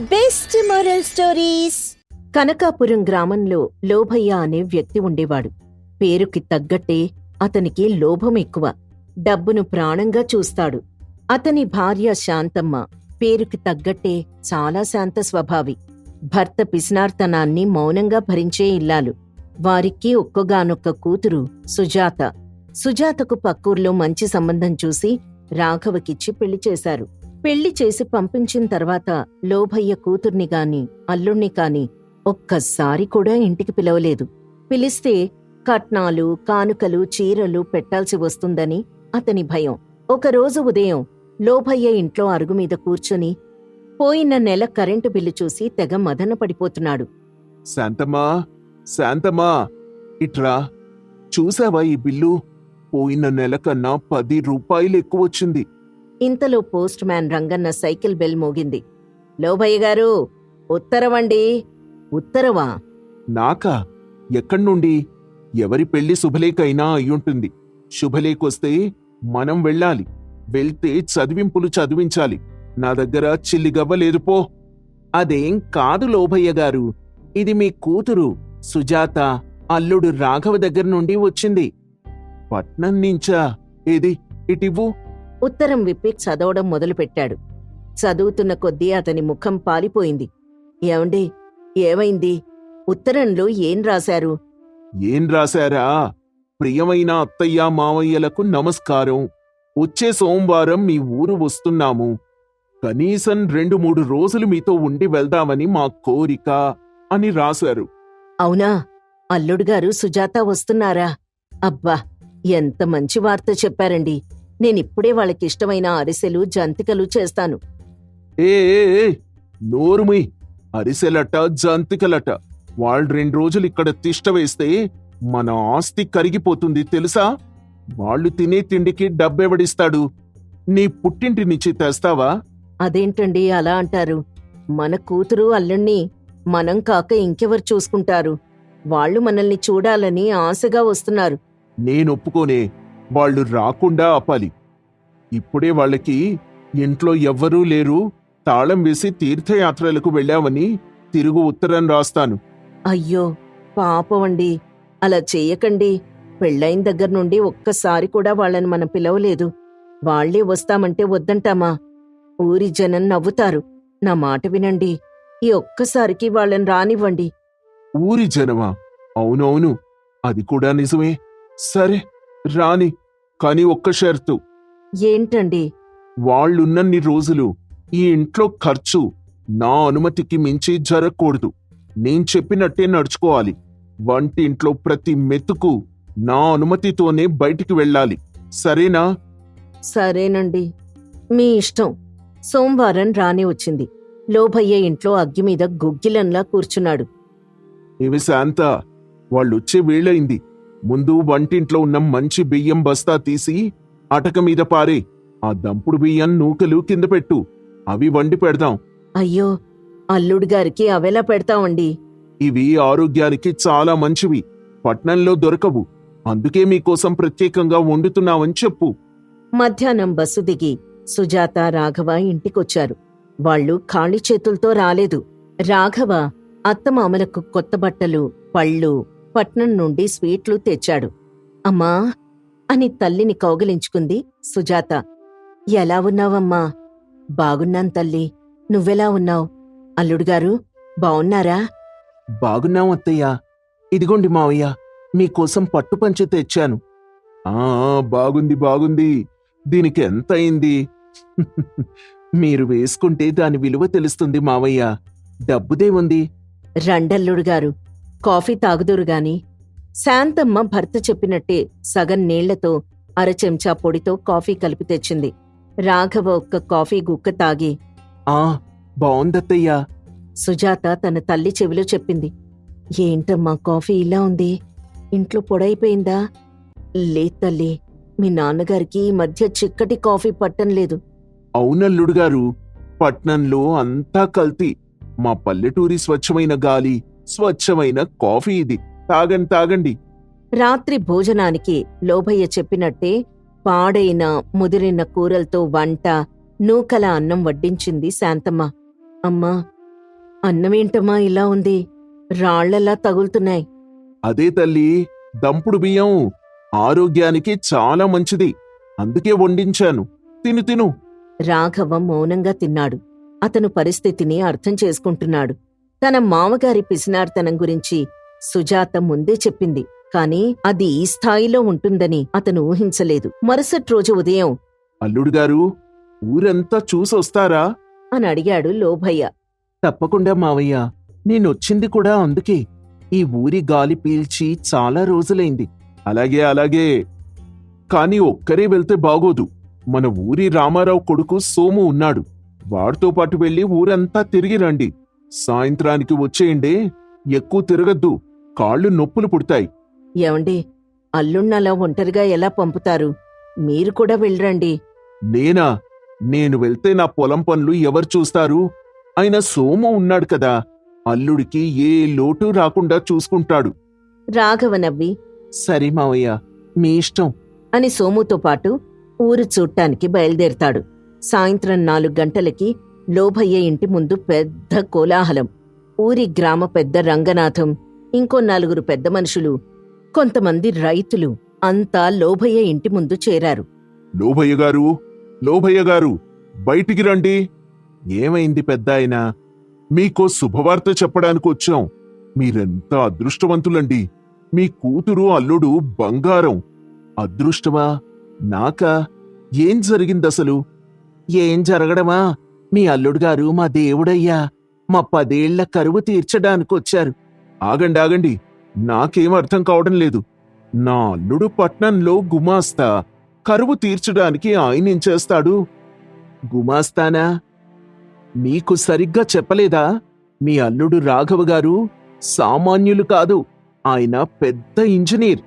Best moral stories. కనకాపురం గ్రామంలో లోభయ్య అనే వ్యక్తి ఉండేవాడు. పేరుకి తగ్గట్టే అతనికి లోభం ఎక్కువ. డబ్బును ప్రాణంగా చూస్తాడు. అతని భార్య శాంతమ్మ పేరుకి తగ్గట్టే చాలా శాంత స్వభావి. భర్త పిసినార్తనాన్ని మౌనంగా భరించే ఇల్లాలు. వారికి ఒక్కగానొక్క కూతురు సుజాత. సుజాతకు పక్కూర్లో మంచి సంబంధం చూసి రాఘవకిచ్చి పెళ్ళి చేశారు. పెళ్ళి చేసి పంపించిన తర్వాత లోభయ్య కూతుర్ని గాని అల్లుణ్ణి కాని ఒక్కసారి కూడా ఇంటికి పిలవలేదు. పిలిస్తే కట్నాలు కానుకలు చీరలు పెట్టాల్సి వస్తుందని అతని భయం. ఒకరోజు ఉదయం లోభయ్య ఇంట్లో అరుగుమీద కూర్చుని పోయిన నెల కరెంటు బిల్లు చూసి తెగ మదన పడిపోతున్నాడు. శాంతమ్మా శాంతమ్మా ఇట్రా. చూసావా ఈ బిల్లు? పోయిన నెల కన్నా పది రూపాయలు ఎక్కువ వచ్చింది ఇంతలో postman Ranganna cycle bell మోగింది. లోభయ్య గారు ఉత్తరవండి. ఉత్తరవా నాకా? ఎక్కడ్నుండి ఎవరి పెళ్ళి శుభలేఖైనా అయ్యుంటుంది. శుభలేఖొస్తే మనం వెళ్ళాలి. వెళ్తే చదివింపులు చదివించాలి. నా దగ్గర చిల్లిగవ్వ లేదు పో. అదేం కాదు లోభయ్య గారు. ఇది మీ కూతురు సుజాత అల్లుడు రాఘవ దగ్గర నుండి వచ్చింది. పట్నం నుంచా? ఏది? ఇటివ్వు? ఉత్తరం విప్పి చదవడం మొదలుపెట్టాడు. చదువుతున్న కొద్దీ అతని ముఖం పాలిపోయింది. ఏమండి? ఏమైంది? ఉత్తరంలో ఏం రాశారు? ఏం రాశారా? ప్రియమైన అత్తయ్య మావయ్యలకు నమస్కారం. వచ్చే సోమవారం మీ ఊరు వస్తున్నాము. కనీసం రెండు మూడు రోజులు మీతో ఉండి వెళ్దామని మా కోరిక అని రాశారు. అవునా? అల్లుడుగారు సుజాత వస్తున్నారా? అబ్బా! ఎంత మంచి వార్త చెప్పారండి. నేనిప్పుడే వాళ్ళకిష్టమైన అరిసెలు జంతికలు చేస్తాను. ఏ నోరుమి అరిసెలట జంతికలట. వాళ్ళు రెండు రోజులు ఇక్కడ తిష్ట వేస్తే మన ఆస్తి కరిగిపోతుంది తెలుసా? వాళ్ళు తినే తిండికి డబ్బెవడిస్తాడు? నీ పుట్టింటి నుంచి తెస్తావా? అదేంటండి అలా అంటారు? మన కూతురు అల్లుణ్ణి మనం కాక ఇంకెవరు చూసుకుంటారు? వాళ్ళు మనల్ని చూడాలని ఆశగా వస్తున్నారు. నేను ఒప్పుకోనే వాళ్ళు రాకుండా ఆపాలి. ఇప్పుడే వాళ్ళకి ఇంట్లో ఎవ్వరూ లేరు. తాళం వేసి తీర్థయాత్రలకు వెళ్ళామని తిరుగు ఉత్తరం రాస్తాను. అయ్యో పాపమండి అలా చెయ్యకండి పెళ్ళైన దగ్గర నుండి ఒక్కసారి కూడా వాళ్ళని మనం పిలవలేదు. వాళ్ళే వస్తామంటే వద్దంటామా? ఊరి జనం నవ్వుతారు. నా మాట వినండి. ఈ ఒక్కసారికి వాళ్ళని రానివ్వండి. ఊరి జనమా? అవునవును. అది కూడా నిజమే. సరే. రాని కాని ఒక్క షరతు. ఏంటండి? వాళ్ళున్నన్ని రోజులు ఈ ఇంట్లో ఖర్చు నా అనుమతికి మించి జరగకూడదు. నేను చెప్పినట్టే నడుచుకోవాలి. వంటింట్లో ప్రతి మెతుకు నా అనుమతితోనే బయటికి వెళ్ళాలి. సరేనా? సరేనండి. మీ ఇష్టం. సోమవారం రానే వచ్చింది. లోభయ్య ఇంట్లో అగ్గి మీద గుగ్గిలంలా కూర్చున్నాడు. ఇవి శాంత? వాళ్ళొచ్చే వేళయింది ముందు వంటింట్లో ఉన్న మంచి బియ్యం బస్తా తీసి అటక మీద పారే. ఆ దంపుడు బియ్యం నూకలు కింద పెట్టు. అవి వండి పెడదాం అయ్యో అల్లుడు గారికి అవెలా పెడతామండి. ఇవి ఆరోగ్యానికి చాలా మంచివి. పట్నంలో దొరకవు. అందుకే మీకోసం ప్రత్యేకంగా వండుతున్నామని చెప్పు. మధ్యాహ్నం బస్సు దిగి సుజాత రాఘవ ఇంటికొచ్చారు. వాళ్ళు ఖాళీ చేతులతో రాలేదు. రాఘవ అత్తమామలకు కొత్త బట్టలు పళ్ళు పట్నం నుండి స్వీట్లు తెచ్చాడు. అమ్మా! అని తల్లిని కౌగిలించుకుంది సుజాత. ఎలా ఉన్నావమ్మా? బాగున్నాను తల్లి. నువ్వెలా ఉన్నావు? అల్లుడుగారు బావున్నారా బాగున్నాం అత్తయ్య. ఇదిగోండి మావయ్య మీకోసం పట్టుపంచె తెచ్చాను. ఆ బాగుంది బాగుంది. దీనికి ఎంత అయింది? మీరు వేసుకుంటే దాని విలువ తెలుస్తుంది మావయ్య. డబ్బుదే ఉంది. రండల్లుడుగారు కాఫీ తాగుదురు గాని. శాంతమ్మ భర్త చెప్పినట్టే సగం నీళ్ళతో అర చెంచా పొడితో కాఫీ కలిపి తెచ్చింది. రాఘవ ఒక్క కాఫీ గుక్క తాగి ఆ బావుందత్తయ్యా. సుజాత తన తల్లి చెవిలో చెప్పింది. ఏంటమ్మా కాఫీ ఇలా ఉంది? ఇంట్లో పొడైపోయిందా? లేదు తల్లి మీ నాన్నగారికి ఈ మధ్య చిక్కటి కాఫీ పట్టం లేదు. అవునల్లుడు గారు పట్నంలో అంతా కల్తీ. మా పల్లెటూరి స్వచ్ఛమైన గాలి స్వచ్ఛమైన కాఫీ ఇది. తాగండి తాగండి. రాత్రి భోజనానికి లోభయ్య చెప్పినట్టే పాడైన ముదిరిన కూరలతో వంట నూకల అన్నం వడ్డించింది శాంతమ్మ. అమ్మా అన్నమేంటమ్మా ఇలా ఉంది? రాళ్ళలా తగులుతున్నాయి. అదే తల్లి దంపుడు బియ్యం ఆరోగ్యానికి చాలా మంచిది. అందుకే వండించాను. తిను తిను. రాఘవ మౌనంగా తిన్నాడు. అతను పరిస్థితిని అర్థం చేసుకుంటున్నాడు. తన మామగారి పిసినార్తనం గురించి సుజాత ముందే చెప్పింది. కాని అది ఈ స్థాయిలో ఉంటుందని అతను ఊహించలేదు. మరుసటి రోజు ఉదయం అల్లుడు గారు ఊరంతా చూసొస్తారా? అని అడిగాడు లోభయ్య. తప్పకుండా మావయ్య నేనొచ్చింది కూడా అందుకే. ఈ ఊరి గాలి పీల్చి చాలా రోజులైంది. అలాగే అలాగే. కాని ఒక్కరే వెళ్తే బాగోదు. మన ఊరి రామారావు కొడుకు సోము ఉన్నాడు. వాడితో పాటు వెళ్ళి ఊరంతా తిరిగి రండి. సాయంత్రానికి వచ్చేయండి. ఎక్కువ తిరగద్దు. కాళ్ళు నొప్పులు పుడతాయి. ఏమండి? అల్లుణ్ణలా ఒంటరిగా ఎలా పంపుతారు? మీరు కూడా వెళ్ళరండి. నేనా? నేను వెళ్తే నా పొలం పనులు ఎవరు చూస్తారు? ఆయన సోము ఉన్నాడు కదా. అల్లుడికి ఏ లోటు రాకుండా చూసుకుంటాడు. రాఘవ నవ్వి సరే మావయ్య మీ ఇష్టం. అని సోముతో పాటు ఊరు చూడటానికి బయలుదేరతాడు. సాయంత్రం నాలుగు గంటలకి లోభయ్య ఇంటి ముందు పెద్ద కోలాహలం. ఊరి గ్రామ పెద్ద రంగనాథం ఇంకో నలుగురు పెద్ద మనుషులు కొంతమంది రైతులు అంతా లోభయ్య ఇంటి ముందు చేరారు. లోభయ్య గారు లోభయ్య గారు బయటికి రండి. ఏమైంది పెద్దాయన మీకో శుభవార్త చెప్పడానికి వచ్చాం. మీరెంత అదృష్టవంతులండి. మీ కూతురు అల్లుడు బంగారం. అదృష్టమా? నాకా? ఏం జరిగిందసలు? ఏం జరగడమా? మీ అల్లుడుగారు మా దేవుడయ్యా మా పదేళ్ళ కరువు తీర్చడానికొచ్చారు. ఆగండి ఆగండి. నాకేం అర్థం కావడం లేదు. నా అల్లుడు పట్నంలో గుమాస్తా కరువు తీర్చడానికి ఆయనేం చేస్తాడు? గుమాస్తానా? మీకు సరిగ్గా చెప్పలేదా? మీ అల్లుడు రాఘవ గారు సామాన్యులు కాదు ఆయన పెద్ద ఇంజనీర్.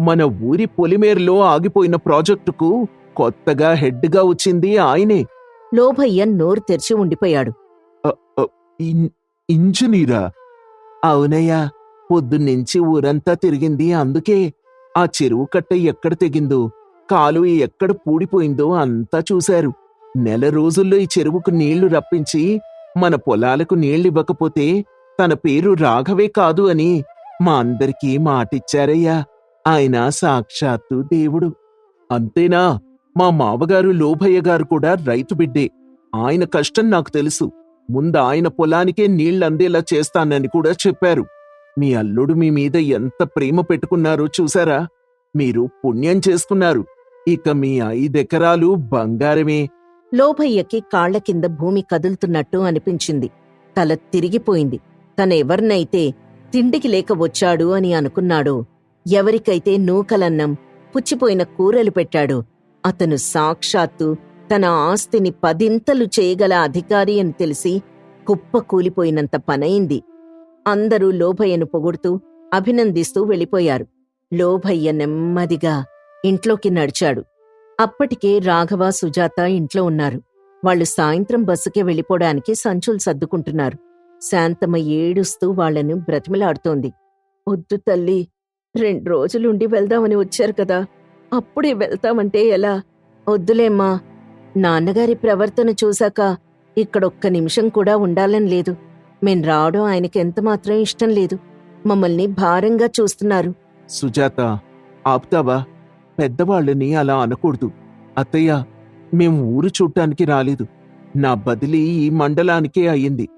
మన ఊరి పొలిమేర్లో ఆగిపోయిన ప్రాజెక్టుకు కొత్తగా హెడ్గా వచ్చింది ఆయనే. లోభయ్య నోరు తెరిచి ఉండిపోయాడు. ఇంజనీరా? అవునయ్యా పొద్దున్నుంచి ఊరంతా తిరిగింది అందుకే ఆ చెరువు కట్ట ఎక్కడ తెగిందో కాలువ ఎక్కడ పూడిపోయిందో అంతా చూశారు. నెల రోజుల్లో ఈ చెరువుకు నీళ్ళు రప్పించి మన పొలాలకు నీళ్ళివ్వకపోతే తన పేరు రాఘవే కాదు అని మా అందరికీ మాటిచ్చారయ్యా. ఆయన సాక్షాత్తు దేవుడు. అంతేనా? మా మావగారు లోభయ్య గారు కూడా రైతు బిడ్డే. ఆయన కష్టం నాకు తెలుసు. ముందు ఆయన పొలానికే నీళ్ళందేలా చేస్తానని కూడా చెప్పారు. మీ అల్లుడు మీ మీద ఎంత ప్రేమ పెట్టుకున్నారో చూసారా? మీరు పుణ్యం చేసుకున్నారు. ఇక మీ ఐదెకరాలు బంగారమే. లోభయ్యకి కాళ్ళ కింద భూమి కదులుతున్నట్టు అనిపించింది. తల తిరిగిపోయింది. తనెవర్నైతే తిండికి లేక వచ్చాడు అని అనుకున్నాడో ఎవరికైతే నూకలన్నం పుచ్చిపోయిన కూరలు పెట్టాడో అతను సాక్షాత్తు తన ఆస్తిని పదింతలు చేయగల అధికారి అని తెలిసి కుప్ప కూలిపోయినంత పనయింది. అందరూ లోభయ్యను పొగుడుతూ అభినందిస్తూ వెళ్ళిపోయారు. లోభయ్య నెమ్మదిగా ఇంట్లోకి నడిచాడు. అప్పటికే రాఘవ సుజాత ఇంట్లో ఉన్నారు. వాళ్ళు సాయంత్రం బస్సుకే వెళ్ళిపోవడానికి సంచులు సర్దుకుంటున్నారు. శాంతమ్మ ఏడుస్తూ వాళ్ళను బ్రతిమిలాడుతోంది. వద్దు తల్లి రెండు రోజులుండి వెళ్దామని వచ్చారు కదా. అప్పుడే వెళ్తామంటే ఎలా? వద్దులేమ్మా. నాన్నగారి ప్రవర్తన చూశాక ఇక్కడొక్క నిమిషం కూడా ఉండాలని లేదు. మేం రావడం ఆయనకి ఎంతమాత్రం ఇష్టం లేదు. మమ్మల్ని భారంగా చూస్తున్నారు. సుజాత ఆపుతావా? పెద్దవాళ్ళని అలా అనకూడదు. అత్తయ్య మేం ఊరు చూడటానికి రాలేదు. నా బదిలీ ఈ మండలానికే అయ్యింది.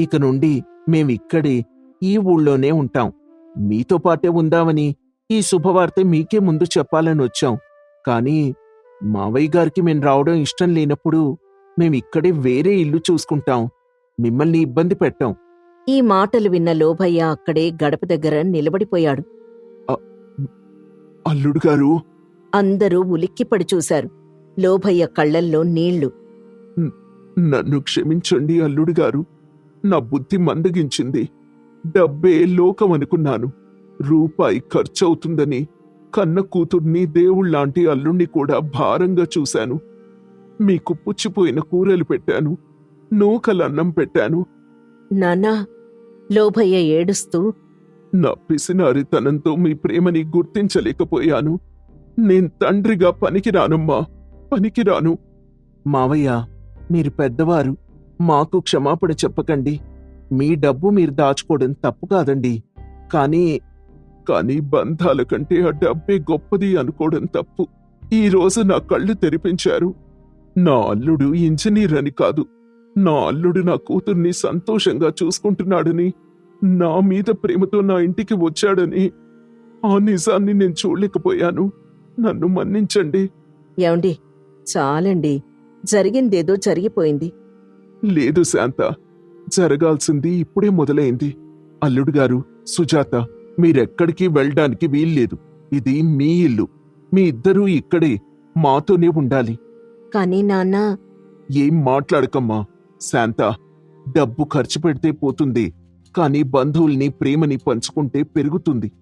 ఇక నుండి మేమిక్కడే ఈ ఊళ్ళోనే ఉంటాం. మీతో పాటే ఉందామని ఈ శుభవార్త మీకే ముందు చెప్పాలని వచ్చాం. కానీ మావయ్య గారికి మేం రావడం ఇష్టం లేనప్పుడు మేమిక్కడే వేరే ఇల్లు చూసుకుంటాం. మిమ్మల్ని ఇబ్బంది పెట్టాం. ఈ మాటలు విన్న లోభయ్య అక్కడే గడప దగ్గర నిలబడిపోయాడు. అల్లుడు గారు? అందరూ ఉలిక్కిపడి చూశారు. లోభయ్య కళ్ళల్లో నీళ్ళు. నన్ను క్షమించండి అల్లుడు గారు. నా బుద్ధి మందగించింది. డబ్బే లోకం అనుకున్నాను. రూపాయి ఖర్చవుతుందని కన్న కూతుర్ని దేవుళ్ళాంటి అల్లుణ్ణి కూడా భారంగా చూశాను. మీకు పుచ్చిపోయిన కూరలు పెట్టాను నూకలన్నం పెట్టాను. నాన్నా లోభయ్య ఏడుస్తూ నా పిసినారితనంతో మీ ప్రేమని గుర్తించలేకపోయాను. నేను తండ్రిగా పనికిరానమ్మా పనికిరాను. మావయ్య మీరు పెద్దవారు మాకు క్షమాపణ చెప్పకండి. మీ డబ్బు మీరు దాచుకోవడం తప్పు కాదండి. కానీ కానీ బంధాల కంటే ఆ డబ్బే గొప్పది అనుకోవడం తప్పు. ఈ రోజు నా కళ్ళు తెరిపించారు. నా అల్లుడు ఇంజనీర్ అని కాదు. నా అల్లుడు నా కూతుర్ని సంతోషంగా చూసుకుంటున్నాడని నా మీద ప్రేమతో నా ఇంటికి వచ్చాడని ఆ నిజాన్ని నేను చూడలేకపోయాను. నన్ను మన్నించండి. ఏమండి? చాలండి. జరిగిందేదో జరిగిపోయింది. లేదు శాంత. జరగాల్సింది ఇప్పుడే మొదలైంది. అల్లుడు గారు సుజాత మీరెక్కడికి వెళ్ళడానికి వీల్లేదు. ఇది మీ ఇల్లు. మీ ఇద్దరూ ఇక్కడే మాతోనే ఉండాలి. కానీ నాన్న. ఏం మాట్లాడకమ్మా. శాంత డబ్బు ఖర్చు పెడితే పోతుంది. కానీ బంధువుల్ని ప్రేమని పంచుకుంటే పెరుగుతుంది.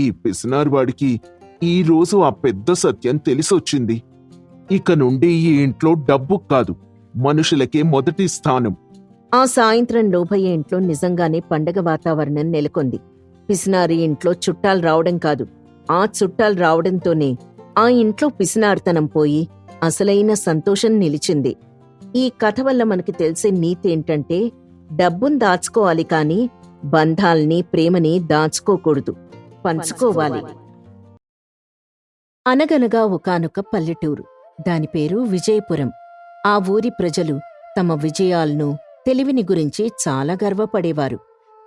ఈ పిసినారువాడికి ఈ రోజు ఆ పెద్ద సత్యం తెలిసొచ్చింది. ఇక నుండి ఈ ఇంట్లో డబ్బు కాదు. మనుషులకే మొదటి స్థానం. ఆ సాయంత్రం లోభయ్య ఇంట్లో నిజంగానే పండగ వాతావరణం నెలకొంది. పిసినారి ఇంట్లో చుట్టాలు రావడం కాదు. ఆ చుట్టాలు రావడంతోనే ఆ ఇంట్లో పిసినార్తనం పోయి అసలైన సంతోషం నిలిచింది. ఈ కథ వల్ల మనకి తెలిసే నీతి ఏంటంటే డబ్బును దాచుకోవాలి కాని బంధాల్ని ప్రేమని దాచుకోకూడదు. పంచుకోవాలి. అనగనగా ఒకానొక పల్లెటూరు. దాని పేరు విజయపురం. ఆ ఊరి ప్రజలు తమ విజయాలను తెలివిని గురించి చాలా గర్వపడేవారు.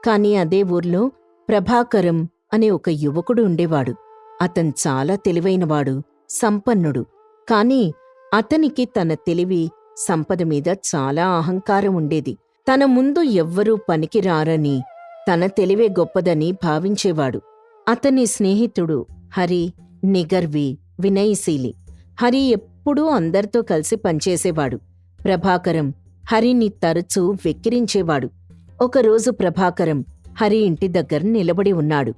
కాని అదే ఊర్లో ప్రభాకరం అనే ఒక యువకుడు ఉండేవాడు. అతను చాలా తెలివైనవాడు సంపన్నుడు. కాని అతనికి తన తెలివి సంపద మీద చాలా అహంకారం ఉండేది. తన ముందు ఎవ్వరూ పనికిరారని తన తెలివే గొప్పదని భావించేవాడు. అతని స్నేహితుడు హరి నిగర్వి వినయశీలి. హరి ఎప్పుడూ అందరితో కలిసి పనిచేసేవాడు. ప్రభాకరం హరిని తరచూ వెక్కిరించేవాడు. ఒకరోజు ప్రభాకరం హరి ఇంటి దగ్గర నిలబడి ఉన్నాడు.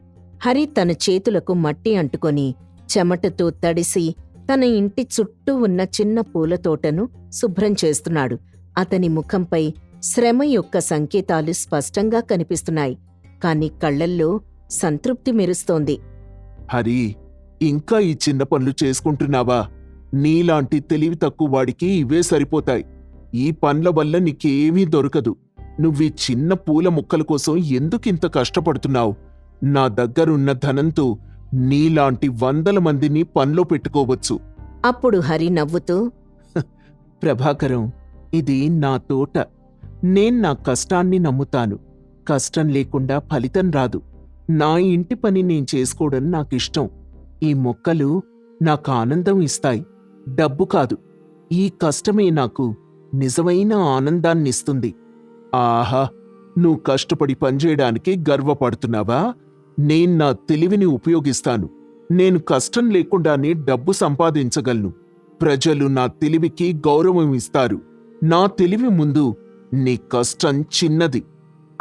హరి తన చేతులకు మట్టి అంటుకొని చెమటతో తడిసి తన ఇంటి చుట్టూ ఉన్న చిన్న పూల తోటను శుభ్రం చేస్తున్నాడు. అతని ముఖంపై శ్రమ యొక్క సంకేతాలు స్పష్టంగా కనిపిస్తున్నాయి. కాని కళ్ళల్లో సంతృప్తి మెరుస్తోంది. హరి ఇంకా ఈ చిన్న పనులు చేసుకుంటున్నావా? నీలాంటి తెలివి తక్కువ వాడికి ఇవే సరిపోతాయి. ఈ పనుల వల్ల నీకేమీ దొరకదు. నువ్వీ చిన్న పూల ముక్కల కోసం ఎందుకింత కష్టపడుతున్నావు? నా దగ్గరున్న ధనంతో నీలాంటి వందల మందిని పనిలో పెట్టుకోవచ్చు. అప్పుడు హరి నవ్వుతూ ప్రభాకరం ఇది నా తోట. నేను నా కష్టాన్ని నమ్ముతాను. కష్టం లేకుండా ఫలితం రాదు. నా ఇంటి పని నేను చేసుకోవడం నాకిష్టం. ఈ మొక్కలు నాకు ఆనందం ఇస్తాయి. డబ్బు కాదు. ఈ కష్టమే నాకు నిజమైన ఆనందాన్నిస్తుంది. ఆహా నువ్వు కష్టపడి పనిచేయడానికి గర్వపడుతున్నావా? నేను నా తెలివిని ఉపయోగిస్తాను. నేను కష్టం లేకుండానే డబ్బు సంపాదించగలను. ప్రజలు నా తెలివికి గౌరవం ఇస్తారు. నా తెలివి ముందు నీ కష్టం చిన్నది.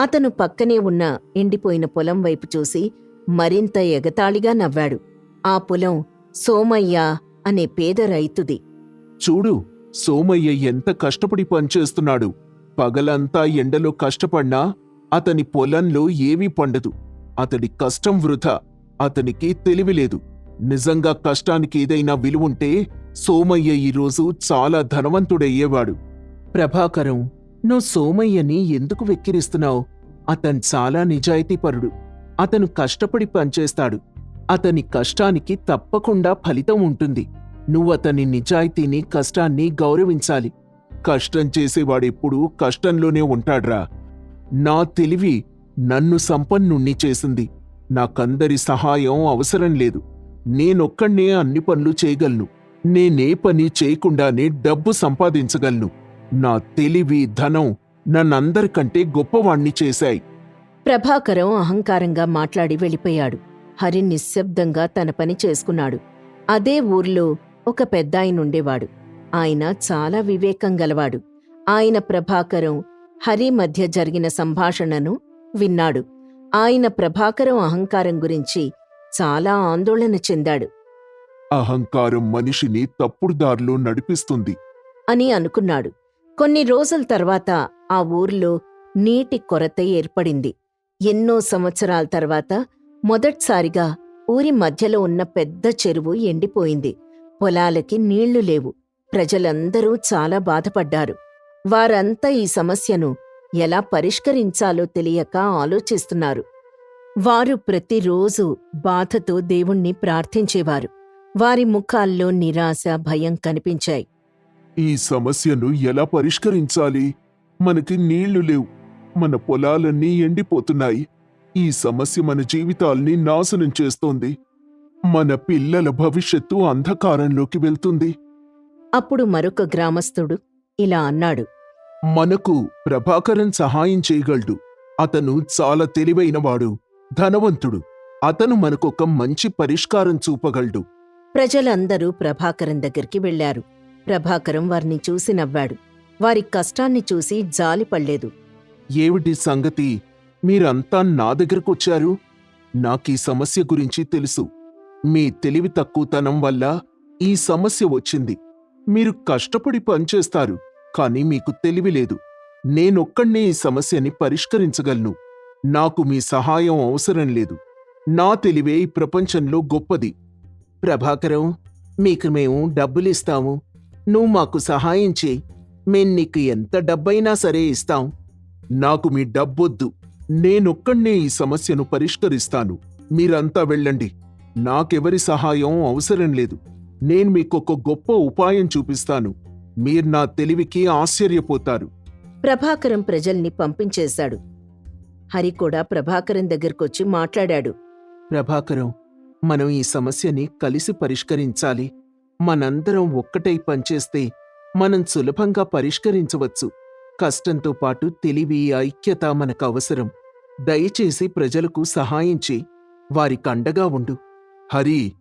అతను పక్కనే ఉన్న ఎండిపోయిన పొలం వైపు చూసి మరింత ఎగతాళిగా నవ్వాడు. ఆ పొలం సోమయ్య అనే పేద రైతుది. చూడు సోమయ్య ఎంత కష్టపడి పనిచేస్తున్నాడు. పగలంతా ఎండలో కష్టపడినా అతని పొలంలో ఏవీ పండదు. అతడి కష్టం వృధా. అతనికి తెలివిలేదు నిజంగా కష్టానికి ఏదైనా విలువుంటే సోమయ్య ఈరోజు చాలా ధనవంతుడయ్యేవాడు. ప్రభాకరం నువ్వు సోమయ్యని ఎందుకు వెక్కిరిస్తున్నావు? అతను చాలా నిజాయితీపరుడు. అతను కష్టపడి పనిచేస్తాడు. అతని కష్టానికి తప్పకుండా ఫలితం ఉంటుంది. నువ్వు అతని నిజాయితీని కష్టాన్ని గౌరవించాలి. కష్టం చేసేవాడిప్పుడు కష్టంలోనే ఉంటాడ్రా. నా తెలివి నన్ను సంపన్నుణ్ణి చేసింది. నాకందరి సహాయం అవసరం లేదు. నేనొక్కడే అన్ని పనులు చేయగలను. నేనే పని చేయకుండానే డబ్బు సంపాదించగలను. నా తెలివి ధనం నన్నందరికంటే గొప్పవాణ్ణి చేశాయి. ప్రభాకరం అహంకారంగా మాట్లాడి వెళ్ళిపోయాడు. హరి నిశ్శబ్దంగా తన పని చేసుకున్నాడు. అదే ఊర్లో ఒక పెద్దాయనుండేవాడు. ఆయన చాలా వివేకం గలవాడు. ఆయన ప్రభాకరం హరి మధ్య జరిగిన సంభాషణను విన్నాడు. ఆయన ప్రభాకరం అహంకారం గురించి చాలా ఆందోళన చెందాడు. అహంకారం మనిషిని తప్పుడు దారిలో నడిపిస్తుంది. అని అనుకున్నాడు. కొన్ని రోజుల తర్వాత ఆ ఊర్లో నీటి కొరత ఏర్పడింది. ఎన్నో సంవత్సరాల తర్వాత మొదట్సారిగా ఊరి మధ్యలో ఉన్న పెద్ద చెరువు ఎండిపోయింది. పొలాలకి నీళ్ళు లేవు. ప్రజలందరూ చాలా బాధపడ్డారు. వారంతా ఈ సమస్యను ఎలా పరిష్కరించాలో తెలియక ఆలోచిస్తున్నారు. వారు ప్రతిరోజు బాధతో దేవుణ్ణి ప్రార్థించేవారు. వారి ముఖాల్లో నిరాశ భయం కనిపించాయి. ఈ సమస్యను ఎలా పరిష్కరించాలి? మనకి నీళ్ళు లేవు. మన పొలాలన్నీ ఎండిపోతున్నాయి. ఈ సమస్య మన జీవితాల్ని నాశనం చేస్తోంది. మన పిల్లల భవిష్యత్తు అంధకారంలోకి వెళ్తుంది. అప్పుడు మరొక గ్రామస్థుడు ఇలా అన్నాడు మనకు ప్రభాకరన్ సహాయం చేయగలడు. అతను చాలా తెలివైనవాడు ధనవంతుడు. అతను మనకొక మంచి పరిష్కారం చూపగలడు. ప్రజలందరూ ప్రభాకరం దగ్గరికి వెళ్ళారు ప్రభాకరం వారిని చూసి నవ్వాడు. వారి కష్టాన్ని చూసి జాలిపడలేదు ఏమిటి సంగతి? మీరంతా నా దగ్గరకొచ్చారు నాకీ సమస్య గురించి తెలుసు. మీ తెలివి తక్కువతనం వల్ల ఈ సమస్య వచ్చింది. మీరు కష్టపడి పనిచేస్తారు కానీ మీకు తెలివి లేదు. నేనొక్కడే ఈ సమస్యని పరిష్కరించగలను. నాకు మీ సహాయం అవసరం లేదు. నా తెలివే ఈ ప్రపంచంలో గొప్పది. ప్రభాకరం మీకు మేము డబ్బులిస్తాము. నువ్వు మాకు సహాయం చేయి. మేం నీకు ఎంత డబ్బైనా సరే ఇస్తాం. నాకు మీ డబ్బొద్దు. నేనొక్కడే ఈ సమస్యను పరిష్కరిస్తాను. మీరంతా వెళ్ళండి. నాకెవరి సహాయం అవసరం లేదు. నేను మీకొక గొప్ప ఉపాయం చూపిస్తాను. మీరు నా తెలివికి ఆశ్చర్యపోతారు. ప్రభాకరం ప్రజల్ని పంపించేశాడు. హరి కూడా ప్రభాకరం దగ్గరకొచ్చి మాట్లాడాడు. ప్రభాకరం మనం ఈ సమస్యని కలిసి పరిష్కరించాలి. మనందరం ఒక్కటై పనిచేస్తే మనం సులభంగా పరిష్కరించవచ్చు. కష్టంతో పాటు తెలివి ఐక్యత మనకు అవసరం దయచేసి ప్రజలకు సహాయం చేయి. వారికి అండగా ఉండు. హరి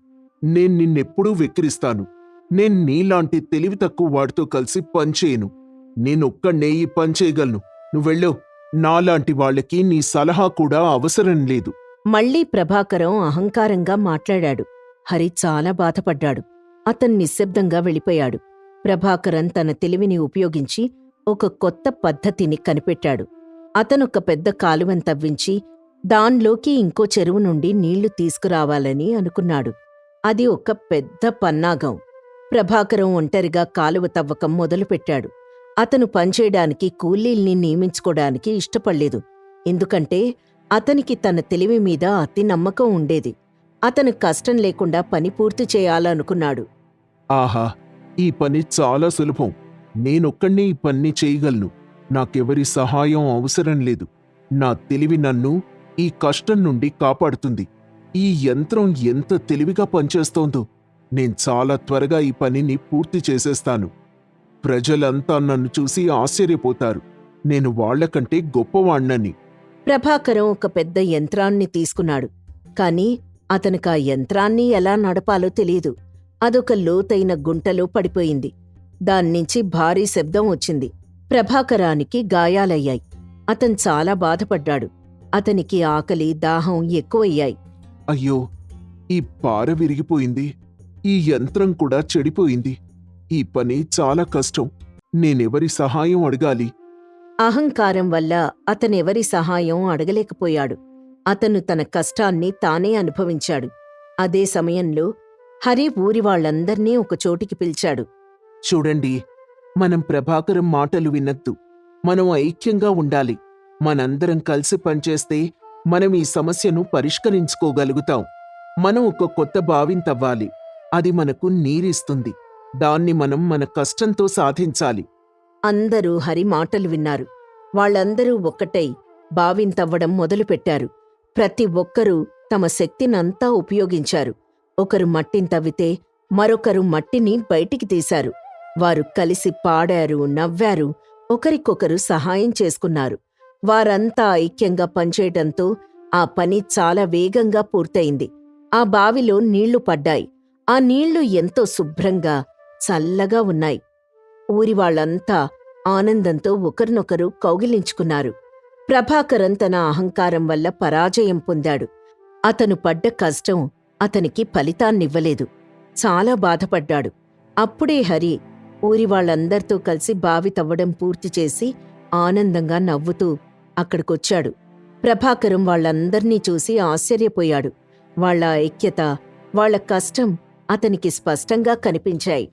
నేను నిన్నెప్పుడూ వెక్కిరిస్తాను. నేను నీలాంటి తెలివి తక్కువ వాడితో కలిసి పనిచేయను. నేనొక్కడే ఈ పని చేయగలను. నువ్వెళ్ళో నాలాంటి వాళ్ళకి నీ సలహా కూడా అవసరం లేదు. మళ్ళీ ప్రభాకరం అహంకారంగా మాట్లాడాడు. హరి చాలా బాధపడ్డాడు. అతను నిశ్శబ్దంగా వెళ్ళిపోయాడు. ప్రభాకరం తన తెలివిని ఉపయోగించి ఒక కొత్త పద్ధతిని కనిపెట్టాడు. అతనొక పెద్ద కాలువను తవ్వించి దాన్లోకి ఇంకో చెరువు నుండి నీళ్ళు తీసుకురావాలని అనుకున్నాడు. అది ఒక పెద్ద పన్నాగం. ప్రభాకరం ఒంటరిగా కాలువ తవ్వకం మొదలుపెట్టాడు. అతను పనిచేయడానికి కూలీల్ని నియమించుకోడానికి ఇష్టపడలేదు. ఎందుకంటే అతనికి తన తెలివి మీద అతి నమ్మకం ఉండేది. అతను కష్టం లేకుండా పని పూర్తి చేయాలనుకున్నాడు. ఆహా! ఈ పని చాలా సులభం. నేనొక్కడినే ఈ పని చేయగలను. నాకెవరి సహాయం అవసరం లేదు. నా తెలివి నన్ను ఈ కష్టం నుండి కాపాడుతుంది. ఈ యంత్రం ఎంత తెలివిగా పనిచేస్తోందో. నేను చాలా త్వరగా ఈ పనిని పూర్తి చేసేస్తాను. ప్రజలంతా నన్ను చూసి ఆశ్చర్యపోతారు. నేను వాళ్ళకంటే గొప్పవాణ్ణని. ప్రభాకరం ఒక పెద్ద యంత్రాన్ని తీసుకున్నాడు. కాని అతనికి ఆ యంత్రాన్ని ఎలా నడపాలో తెలియదు. అదొక లోతైన గుంటలో పడిపోయింది. దాన్నించి భారీ శబ్దం వచ్చింది. ప్రభాకరానికి గాయాలయ్యాయి. అతను చాలా బాధపడ్డాడు. అతనికి ఆకలి దాహం ఎక్కువయ్యాయి. అయ్యో ఈ పార విరిగిపోయింది. ఈ యంత్రం కూడా చెడిపోయింది. ఈ పని చాలా కష్టం. నేనెవరి సహాయం అడగాలి? అహంకారం వల్ల అతనెవరి సహాయం అడగలేకపోయాడు. అతను తన కష్టాన్ని తానే అనుభవించాడు. అదే సమయంలో హరి ఊరి వాళ్ళందర్నీ ఒక చోటికి పిలిచాడు. చూడండి మనం ప్రభాకరం మాటలు వినద్దు. మనం ఐక్యంగా ఉండాలి. మనందరం కలిసి పనిచేస్తే మనం ఈ సమస్యను పరిష్కరించుకోగలుగుతాం. మనం ఒక కొత్త బావిని తవ్వాలి. అది మనకు నీరిస్తుంది. దాన్ని మనం మన కష్టంతో సాధించాలి. అందరూ హరి మాటలు విన్నారు. వాళ్ళందరూ ఒక్కటై బావిని తవ్వడం మొదలుపెట్టారు. ప్రతి ఒక్కరూ తమ శక్తినంతా ఉపయోగించారు. ఒకరు మట్టిని తవ్వితే మరొకరు మట్టిని బయటికి తీశారు. వారు కలిసి పాడారు నవ్వారు ఒకరికొకరు సహాయం చేసుకున్నారు. వారంతా ఐక్యంగా పనిచేయటంతో ఆ పని చాలా వేగంగా పూర్తయింది. ఆ బావిలో నీళ్ళు పడ్డాయి. ఆ నీళ్ళు ఎంతో శుభ్రంగా చల్లగా ఉన్నాయి. ఊరి వాళ్ళంతా ఆనందంతో ఒకరినొకరు కౌగిలించుకున్నారు. ప్రభాకరన్ తన అహంకారం వల్ల పరాజయం పొందాడు. అతను పడ్డ కష్టం అతనికి ఫలితాన్నివ్వలేదు. చాలా బాధపడ్డాడు. అప్పుడే హరి ఊరి వాళ్ళందరితో కలిసి బావి తవ్వడం పూర్తి చేసి ఆనందంగా నవ్వుతూ అక్కడికొచ్చాడు. ప్రభాకరం వాళ్ళందర్నీ చూసి ఆశ్చర్యపోయాడు. వాళ్ళ ఐక్యత వాళ్ళ కష్టం అతనికి స్పష్టంగా కనిపించాయి.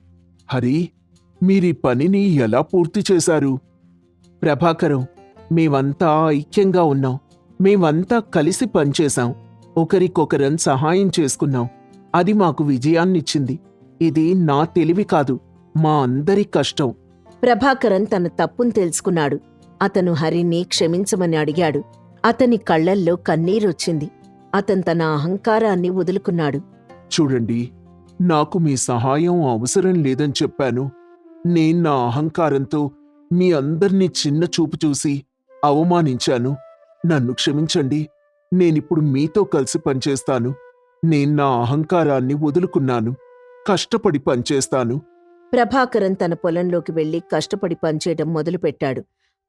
హరి మీరీ పనిని ఎలా పూర్తి చేశారు? ప్రభాకరం మేమంతా ఐక్యంగా ఉన్నాం. మేమంతా కలిసి పనిచేశాం. ఒకరికొకరం సహాయం చేసుకున్నాం. అది మాకు విజయాన్నిచ్చింది. ఇది నా తెలివి కాదు మా అందరి కష్టం. ప్రభాకరన్ తన తప్పును తెలుసుకున్నాడు. అతను హరిని క్షమించమని అడిగాడు. అతని కళ్ళల్లో కన్నీరొచ్చింది. అతను తన అహంకారాన్ని వదులుకున్నాడు. చూడండి నాకు మీ సహాయం అవసరం లేదని చెప్పాను. నేను నా అహంకారంతో మీ అందర్నీ చిన్న చూపు చూసి అవమానించాను. నన్ను క్షమించండి. నేనిప్పుడు మీతో కలిసి పనిచేస్తాను. నేను నా అహంకారాన్ని వదులుకున్నాను. కష్టపడి పనిచేస్తాను. ప్రభాకరన్ తన పొలంలోకి వెళ్ళి కష్టపడి పనిచేయడం మొదలుపెట్టాడు.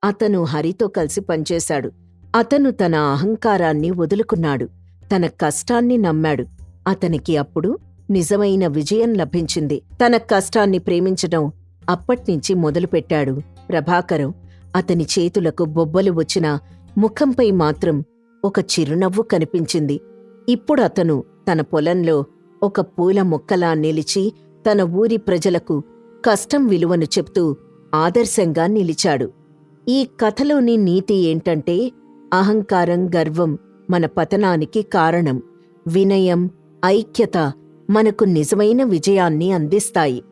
అతను హరితో కలిసి పనిచేశాడు. అతను తన అహంకారాన్ని వదులుకున్నాడు. తన కష్టాన్ని నమ్మాడు. అతనికి అప్పుడు నిజమైన విజయం లభించింది. తన కష్టాన్ని ప్రేమించడం అప్పట్నుంచి మొదలుపెట్టాడు. ప్రభాకరం అతని చేతులకు బొబ్బలు వచ్చిన ముఖంపై మాత్రం ఒక చిరునవ్వు కనిపించింది. ఇప్పుడు అతను తన పొలంలో ఒక పూల మొక్కలా నిలిచి తన ఊరి ప్రజలకు కష్టం విలువను చెప్తూ ఆదర్శంగా నిలిచాడు. ఈ కథలోని నీతి ఏంటంటే అహంకారం గర్వం మన పతనానికి కారణం. వినయం ఐక్యత మనకు నిజమైన విజయాన్ని అందిస్తాయి.